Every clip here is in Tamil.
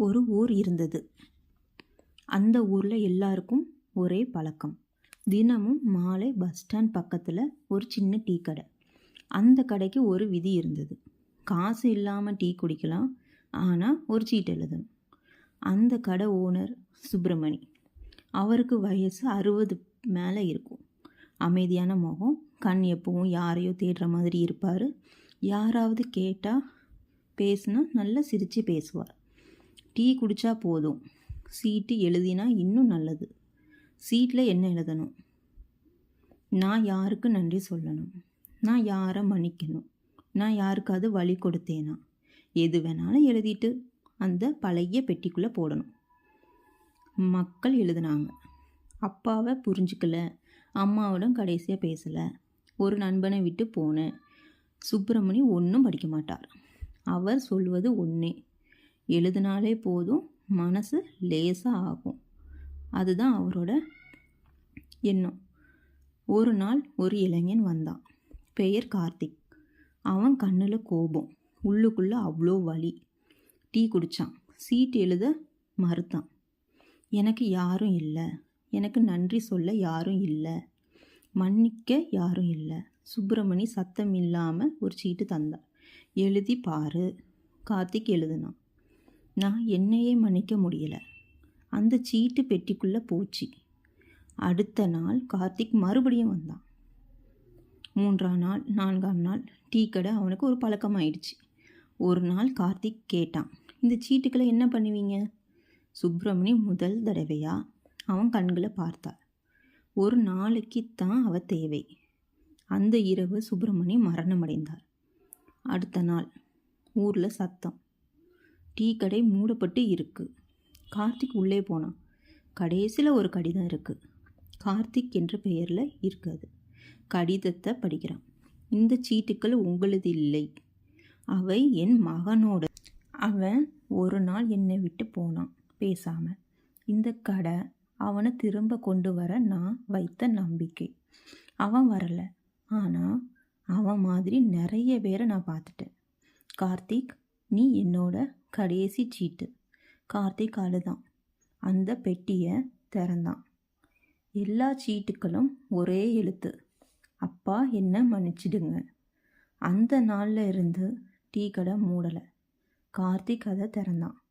ஒரு ஊர் இருந்தது. அந்த ஊரில் எல்லாருக்கும் ஒரே பழக்கம். தினமும் மாலை பஸ் ஸ்டாண்ட் பக்கத்தில் ஒரு சின்ன டீ கடை. அந்த கடைக்கு ஒரு விதி இருந்தது. காசு இல்லாமல் டீ குடிக்கலாம் ஆனால் ஒரு சீட்டு எழுதணும். அந்த கடை ஓனர் சுப்பிரமணி. அவருக்கு வயசு அறுபது மேலே இருக்கும். அமைதியான முகம் கண் எப்பவும் யாரையோ தேடுற மாதிரி இருப்பார். யாராவது கேட்டால் பேசுனா நல்லா சிரித்து பேசுவார். டீ குடித்தா போதும். சீட்டு எழுதினா இன்னும் நல்லது. சீட்டில் என்ன எழுதணும்? நான் யாருக்கு நன்றி சொல்லணும்? நான் யாரை மன்னிக்கணும்? நான் யாருக்காவது வழி கொடுத்தேனா? எது வேணாலும் எழுதிட்டு அந்த பழைய பெட்டிக்குள்ளே போடணும். மக்கள் எழுதுனாங்க. அப்பாவை புரிஞ்சுக்கல. அம்மாவிடம் கடைசியாக பேசலை. ஒரு நண்பனை விட்டு போனேன். சுப்பிரமணி ஒன்றும் படிக்க மாட்டார். அவர் சொல்வது ஒன்றே எழுதினாலே போதும் மனசு லேசாக ஆகும். அதுதான் அவரோட எண்ணம். ஒரு நாள் ஒரு இளைஞன் வந்தான். பெயர் கார்த்திக். அவன் கண்ணில் கோபம் உள்ளுக்குள்ளே அவ்வளோ வலி. டீ குடித்தான் சீட் எழுத மறுத்தான். எனக்கு யாரும் இல்லை எனக்கு நன்றி சொல்ல யாரும் இல்லை மன்னிக்க யாரும் இல்லை. சுப்பிரமணி சத்தம் இல்லாமல் ஒரு சீட்டு தந்தார். எழுதி பாரு கார்த்திக் எழுதுனான். நான் என்னையே மன்னிக்க முடியலை. அந்த சீட்டு பெட்டிக்குள்ளே போச்சு. அடுத்த நாள் கார்த்திக் மறுபடியும் வந்தான். மூன்றாம் நாள் நான்காம் நாள் டீ கடை அவனுக்கு ஒரு பழக்கம் ஆயிடுச்சு. ஒரு நாள் கார்த்திக் கேட்டான் இந்த சீட்டுக்களை என்ன பண்ணுவீங்க? சுப்பிரமணி முதல் தடவையாக அவன் கண்களை பார்த்தாள். ஒரு நாளைக்கு தான் அவ தேவை. அந்த இரவு சுப்பிரமணி மரணமடைந்தார் அடுத்த நாள் ஊரில் சத்தம். டீ கடை மூடப்பட்டு இருக்கு. கார்த்திக் உள்ளே போனான். கடைசியில் ஒரு கடிதம் இருக்குது கார்த்திக் என்ற பெயரில் இருக்காது. கடிதத்தை படிக்கிறான். இந்த சீட்டுக்கள் உங்களது இல்லை. அவை என் மகனோட. அவன் ஒரு நாள் என்னை விட்டு போனான் பேசாமல் இந்த கடை அவனை திரும்ப கொண்டு வர நான் வைத்த நம்பிக்கை. அவன் வரலை. ஆனால் அவன் மாதிரி நிறைய பேரை நான் பார்த்துட்டேன். கார்த்திக் நீ என்னோட கடைசி சீட்டு. கார்த்திக் அழுதான். அந்த பெட்டியை திறந்தான். எல்லா சீட்டுக்களும் ஒரே எழுத்து. அப்பா என்ன மன்னிச்சிடுங்க. அந்த நாளில் இருந்து டீ கடை மூடலை. கார்த்திக் அதை திறந்தான்.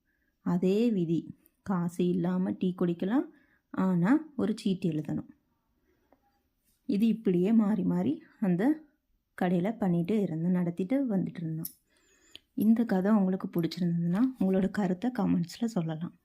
அதே விதி. காசு இல்லாமல் டீ குடிக்கலாம். ஆனால் ஒரு சீட்டு எழுதணும். இது இப்படியே மாறி மாறி அந்த கடையில் பண்ணிட்டு இருந்து நடத்திட்டு வந்துட்டு இருந்தோம் இந்த கதை உங்களுக்கு பிடிச்சிருந்ததுன்னா உங்களோட கருத்தை கமெண்ட்ஸில் சொல்லலாம்.